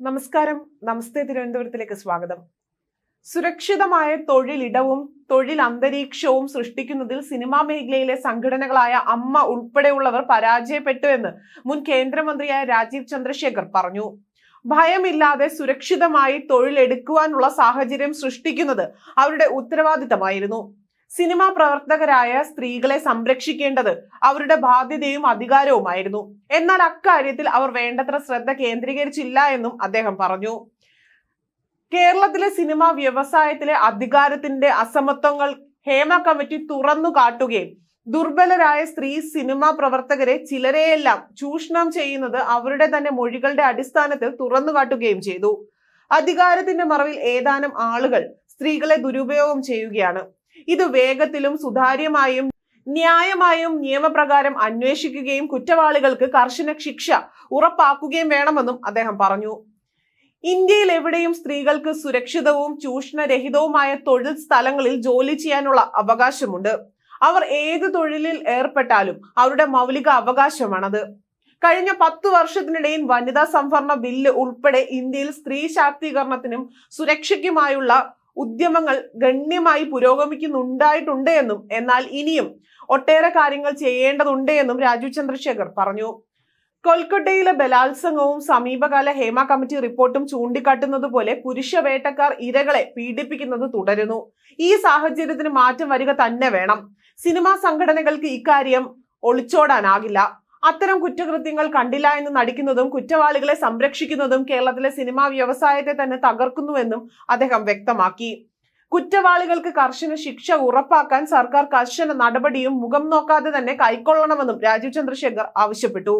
നമസ്കാരം. നമസ്തേ തിരുവനന്തപുരത്തിലേക്ക് സ്വാഗതം. സുരക്ഷിതമായ തൊഴിലിടവും തൊഴിൽ അന്തരീക്ഷവും സൃഷ്ടിക്കുന്നതിൽ സിനിമാ മേഖലയിലെ സംഘടനകളായ അമ്മ ഉൾപ്പെടെയുള്ളവർ പരാജയപ്പെട്ടു എന്ന് മുൻ കേന്ദ്രമന്ത്രിയായ രാജീവ് ചന്ദ്രശേഖർ പറഞ്ഞു. ഭയമില്ലാതെ സുരക്ഷിതമായി തൊഴിലെടുക്കുവാനുള്ള സാഹചര്യം സൃഷ്ടിക്കുന്നത് അവരുടെ ഉത്തരവാദിത്തമായിരുന്നു. സിനിമാ പ്രവർത്തകരായ സ്ത്രീകളെ സംരക്ഷിക്കേണ്ടത് അവരുടെ ബാധ്യതയും അധികാരവുമായിരുന്നു. എന്നാൽ അക്കാര്യത്തിൽ അവർ വേണ്ടത്ര ശ്രദ്ധ കേന്ദ്രീകരിച്ചില്ല എന്നും അദ്ദേഹം പറഞ്ഞു. കേരളത്തിലെ സിനിമാ വ്യവസായത്തിലെ അധികാരത്തിന്റെ അസമത്വങ്ങൾ ഹേമ കമ്മിറ്റി തുറന്നു കാട്ടുകയും ദുർബലരായ സ്ത്രീ സിനിമാ പ്രവർത്തകരെ ചിലരെയെല്ലാം ചൂഷണം ചെയ്യുന്നത് അവരുടെ തന്നെ മൊഴികളുടെ അടിസ്ഥാനത്തിൽ തുറന്നു കാട്ടുകയും ചെയ്തു. അധികാരത്തിന്റെ മറവിൽ ഏതാനും ആളുകൾ സ്ത്രീകളെ ദുരുപയോഗം ചെയ്യുകയാണ്. ഇത് വേഗത്തിലും സുതാര്യമായും ന്യായമായും നിയമപ്രകാരം അന്വേഷിക്കുകയും കുറ്റവാളികൾക്ക് കർശന ശിക്ഷ ഉറപ്പാക്കുകയും വേണമെന്നും അദ്ദേഹം പറഞ്ഞു. ഇന്ത്യയിൽ എവിടെയും സ്ത്രീകൾക്ക് സുരക്ഷിതവും ചൂഷണരഹിതവുമായ തൊഴിൽ സ്ഥലങ്ങളിൽ ജോലി ചെയ്യാനുള്ള അവകാശമുണ്ട്. അവർ ഏത് തൊഴിലിൽ ഏർപ്പെട്ടാലും അവരുടെ മൗലിക അവകാശമാണത്. കഴിഞ്ഞ പത്ത് വർഷത്തിനിടയിൽ വനിതാ സംവരണ ബില്ല് ഉൾപ്പെടെ ഇന്ത്യയിൽ സ്ത്രീ ശാക്തീകരണത്തിനും സുരക്ഷയ്ക്കുമായുള്ള ഉദ്യമങ്ങൾ ഗണ്യമായി പുരോഗമിക്കുന്നുണ്ടായിട്ടുണ്ട് എന്നും എന്നാൽ ഇനിയും ഒട്ടേറെ കാര്യങ്ങൾ ചെയ്യേണ്ടതുണ്ട് എന്നും രാജു ചന്ദ്രശേഖർ പറഞ്ഞു. കൊൽക്കത്തയിലെ ബലാത്സംഗവും സമീപകാല ഹേമ കമ്മിറ്റി റിപ്പോർട്ടും ചൂണ്ടിക്കാട്ടുന്നത് പോലെ പുരുഷ വേട്ടക്കാർ ഇരകളെ പീഡിപ്പിക്കുന്നത് തുടരുന്നു. ഈ സാഹചര്യത്തിന് മാറ്റം വരിക തന്നെ വേണം. സിനിമാ സംഘടനകൾക്ക് ഇക്കാര്യം ഒളിച്ചോടാനാകില്ല. അത്തരം കുറ്റകൃത്യങ്ങൾ കണ്ടില്ല എന്ന് നടിക്കുന്നതും കുറ്റവാളികളെ സംരക്ഷിക്കുന്നതും കേരളത്തിലെ സിനിമാ വ്യവസായത്തെ തന്നെ തകർക്കുന്നുവെന്നും അദ്ദേഹം വ്യക്തമാക്കി. കുറ്റവാളികൾക്ക് കർശന ശിക്ഷ ഉറപ്പാക്കാൻ സർക്കാർ കർശന നടപടിയും മുഖം നോക്കാതെ തന്നെ കൈക്കൊള്ളണമെന്നും രാജീവ് ചന്ദ്രശേഖർ ആവശ്യപ്പെട്ടു.